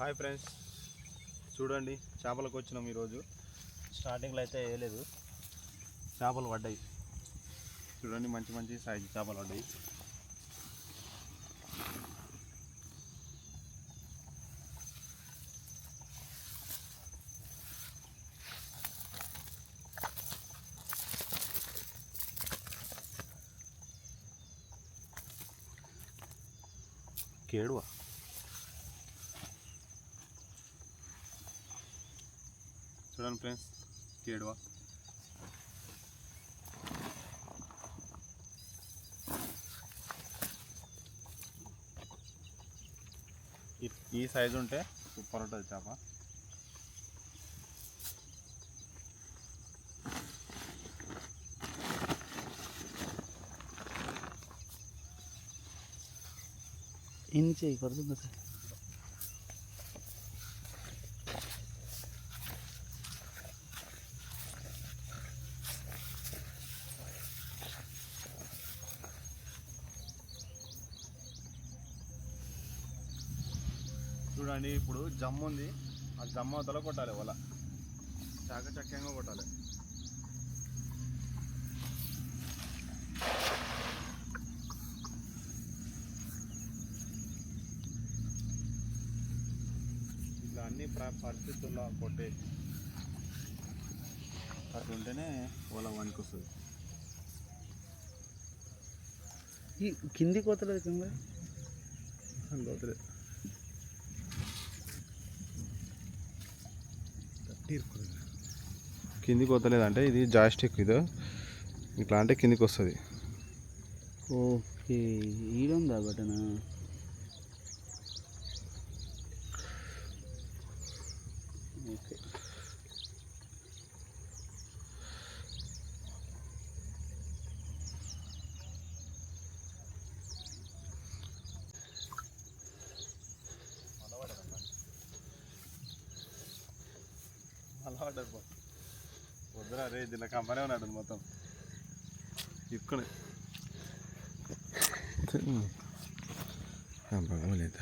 Hi friends. చూడండి చేపలకు వచ్చినాం ఈరోజు. స్టార్టింగ్లో అయితే వేయలేదు. చేపలు పడ్డాయి. చూడండి మంచి మంచి సైజు చేపలు పడ్డాయి. కేడువా? చూడండి ఫ్రెండ్స్ కేడువా ఈ- ఈ సైజు ఉంటే సూపర్ ఉంటుంది చేప. ఇంచే పడుతుంది సార్? చూడండి ఇప్పుడు జమ్ము ఉంది. ఆ జమ్ము అవతల కొట్టాలి వల చాకచక్యంగా కొట్టాలి. ఇట్లా అన్ని ప్ర- పరిస్థితుల్లో కొట్టే. అట్లా ఉంటేనే వల వానికి వస్తుంది ఈ కింది కోతలేదు కింద? లోతులే కిందికి వస్తలేదంటే ఇది జాస్టిక్ ఇది. ఇట్లా అంటే కిందికి వస్తుంది. ఓకే ఈడుందా బటన్ ఓకే అలా వద్దురా రే దీని కంపెనీ ఉన్నాడు మొత్తం. ఇక్కడ బాగోలేదు.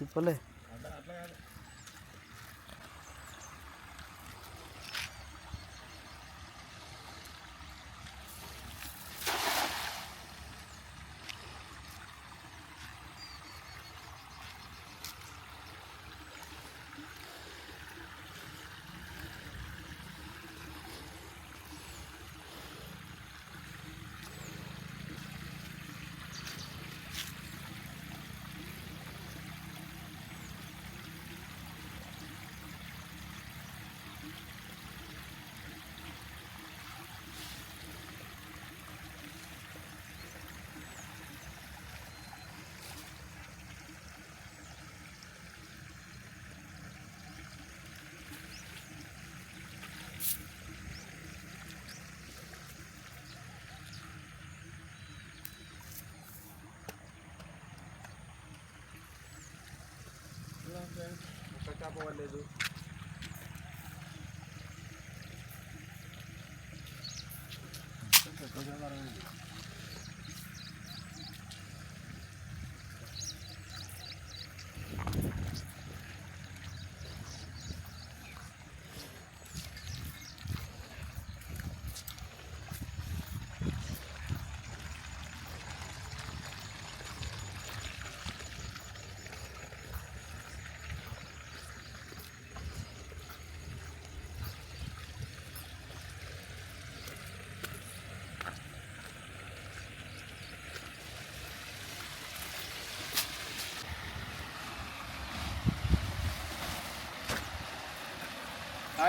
സിപ്പല്ലേ కాపాడలేదు చేప పడలేదు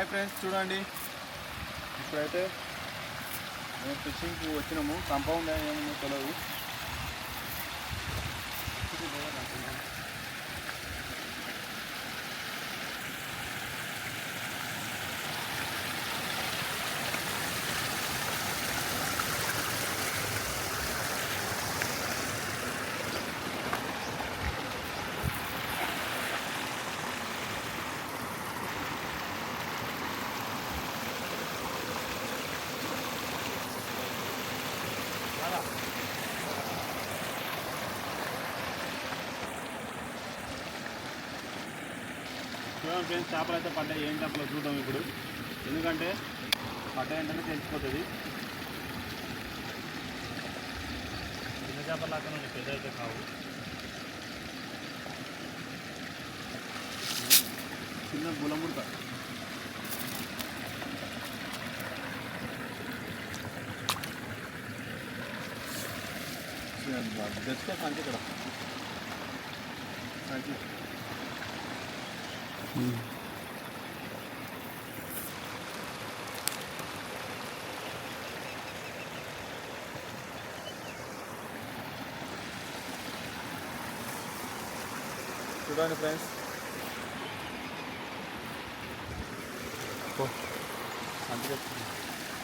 హాయ్ ఫ్రెండ్స్ చూడండి. ఇప్పుడైతే మేము ఫిషింగ్కి వచ్చినాము. కంపౌండ్ ఏమో తెలియదు చూద్దాం ఫ్రెండ్స్ చేపలు అయితే పడ్డాయి. ఏం చేపలు చూద్దాం ఇప్పుడు. ఎందుకంటే పడ్డ ఏంటనే తెలిసిపోతుంది. చిన్న చేపల లాగా ఉన్నాయి, పెద్ద అయితే కావు. చిన్న గులముడత. బెస్ట్ సంచి ఇక్కడ సంచి చూడండి ఫ్రెండ్స్.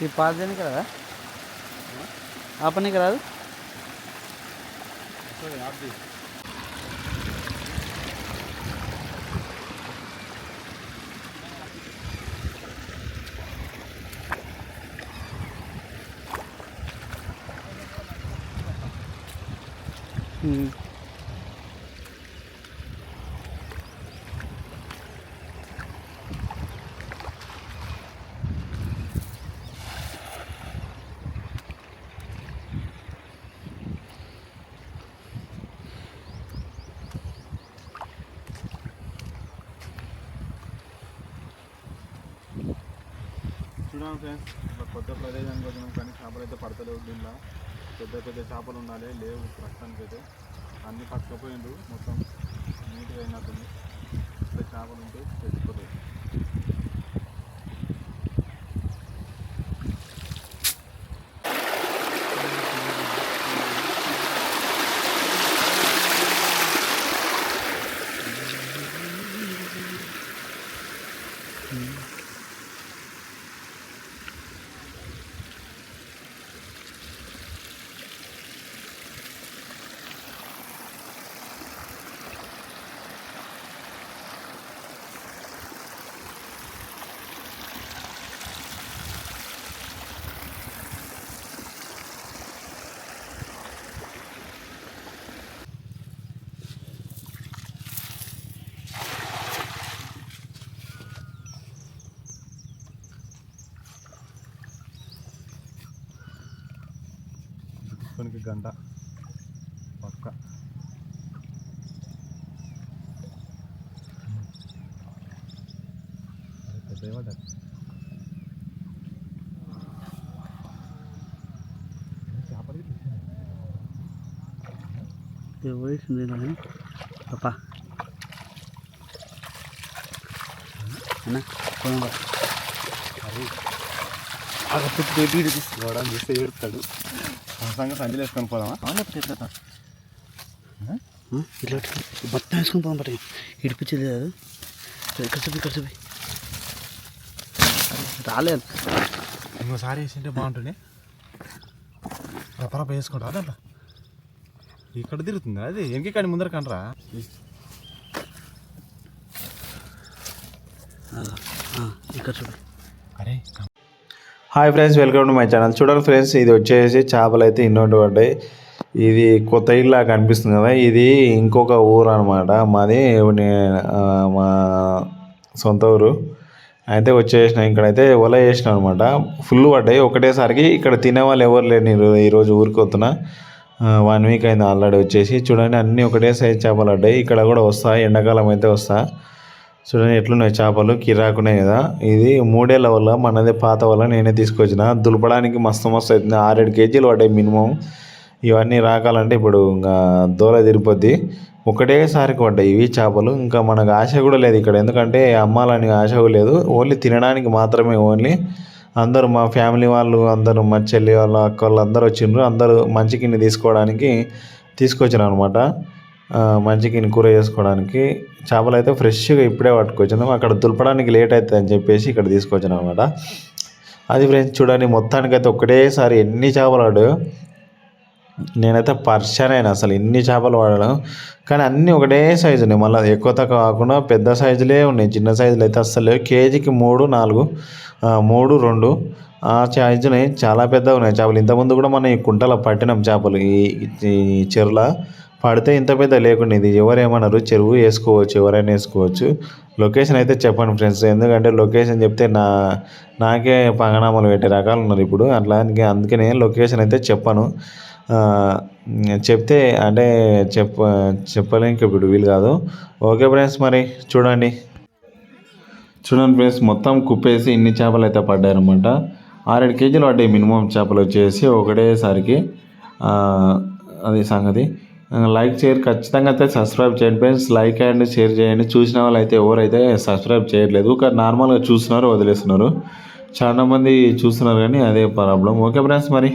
ఈ పాస్ చేయడానికి రాదా? ఆ? పనికి రాదు? చూడండి ఫ్రెండ్స్ ఇట్లా కొత్త ప్రదేశానికి వచ్చినాం కానీ చేపలు అయితే పడతలేవు దీనిలో. పెద్ద పెద్ద చేపలు ఉండాలి లేవు ప్రస్తుతానికి అయితే అన్ని పట్టుకపోయిండు మొత్తం నీట్గా అయినట్టుంది. పెద్ద చేపలు ఉంటే తెచ్చిపోతాయి కొనికి గంట పక్క పెద్ద పడ్డది చేపలు ఎవరేసింది కానీ పాపా అన్న పోదాం. ఆగ పెట్టి పెట్టి ఇటు తీసు. గోడని చూస్తే ఏడుతాడు సంగ సంచులు వేసుకొని పోదామా ఇట్లా ఇట్లా. మొత్తం వేసుకొని పోదాం పట్టి ఇడిపించేది కాదు. ఇక్కడ చూపి ఇక్కడ చూపి రాలేదు. ఇంకోసారి వేసింటే బాగుంటుంది. రపరప వేసుకుంటా అదంట ఇక్కడ తిరుగుతుంది అది? ఎంకి కాడి ముందర కనరా ఇక్కడ చూపి అరే hi friends welcome to my channel చూడండి ఫ్రెండ్స్ ఇది వచ్చేసి చేపలు అయితే ఇన్నోటి పడ్డాయి. ఇది కొత్త ఇల్లా కనిపిస్తుంది కదా. ఇది ఇంకొక ఊరు అనమాట మాది మా సొంత ఊరు. అయితే వచ్చేసిన ఇక్కడైతే వల వేసిన అనమాట ఫుల్ పడ్డాయి. ఒకటేసారికి ఇక్కడ తినే వాళ్ళు ఎవరు లేరు ఈరోజు ఊరికి వస్తున్నా వన్ వీక్ అయింది ఆల్రెడీ వచ్చేసి. చూడండి అన్నీ ఒకటే సైజ్ చేపలు పడ్డాయి. ఇక్కడ కూడా వస్తా ఎండాకాలం అయితే వస్తా. చూడండి ఎట్లున్నాయి చేపలు? కిరాకున్నాయి కదా. ఇది మూడేళ్ళ వల్ల మనదే పాత వల్ల నేనే తీసుకొచ్చిన. దులపడానికి మస్తు మస్తు అవుతుంది. ఆరేడు కేజీలు పడ్డాయి మినిమం. ఇవన్నీ రాకాలంటే ఇప్పుడు ఇంకా దూర తిరిగిపోద్ది ఒకటేసారి పడ్డాయి ఇవి చేపలు. ఇంకా మనకు ఆశ కూడా లేదు ఇక్కడ. ఎందుకంటే అమ్మాలని ఆశ కూడా లేదు. ఓన్లీ తినడానికి మాత్రమే ఓన్లీ. అందరూ మా ఫ్యామిలీ వాళ్ళు అందరూ మా చెల్లి వాళ్ళు అక్క వాళ్ళు అందరూ వచ్చిండ్రు. అందరూ మంచి కింద తీసుకోవడానికి తీసుకొచ్చారు అనమాట మంచిగా కింద కూర చేసుకోవడానికి చేపలు అయితే ఫ్రెష్గా ఇప్పుడే పట్టుకొచ్చినాం. అక్కడ దులపడానికి లేట్ అవుతుంది అని చెప్పేసి ఇక్కడ తీసుకొచ్చినాం అనమాట అది ఫ్రెండ్స్ చూడండి మొత్తానికైతే ఒకటేసారి ఎన్ని చేపలు ఆడు. నేనైతే పర్షన్ అయినా అసలు ఎన్ని చేపలు వాడడం కానీ అన్నీ ఒకటే సైజు ఉన్నాయి. మళ్ళీ ఎక్కువ తక్కువ కాకుండా పెద్ద సైజులే ఉన్నాయి. చిన్న సైజులు అయితే అస్సలు లేవు కేజీకి మూడు నాలుగు మూడు రెండు. ఆ సైజునే చాలా పెద్దగా ఉన్నాయి. చేపలు ఇంతకుముందు కూడా మనం ఈ కుంటలో పట్టినాం చేపలు. ఈ ఈ చెరువుల పడితే ఇంత పెద్ద లేకుండా ఇది. ఎవరు ఏమన్నారు చెరువు వేసుకోవచ్చు ఎవరైనా వేసుకోవచ్చు. లొకేషన్ అయితే చెప్పండి ఫ్రెండ్స్. ఎందుకంటే లొకేషన్ చెప్తే నా నాకే పంగనామాలు పెట్టే రకాలు ఉన్నారు ఇప్పుడు. అట్లా అందుకే అందుకనే లొకేషన్ అయితే చెప్పను. చెప్తే అంటే చెప్ప చెప్పలేక ఇప్పుడు వీలు కాదు. ఓకే ఫ్రెండ్స్ మరి చూడండి. చూడండి ఫ్రెండ్స్ మొత్తం కుప్పేసి ఇన్ని చేపలు అయితే పడ్డాయన్నమాట ఆరేడు కేజీలు పడ్డాయి మినిమం చేపలు వచ్చేసి ఒకటేసారికి. అది సంగతి. లైక్ షేర్ ఖచ్చితంగా అయితే సబ్స్క్రైబ్ చేయండి ఫ్రెండ్స్. లైక్ అండ్ షేర్ చేయండి. చూసిన వాళ్ళు అయితే ఎవరైతే సబ్స్క్రైబ్ చేయట్లేదు ఒక నార్మల్గా చూస్తున్నారు వదిలేస్తున్నారు. చాలా మంది చూస్తున్నారు కానీ అదే ప్రాబ్లం. ఓకే ఫ్రెండ్స్ మరి.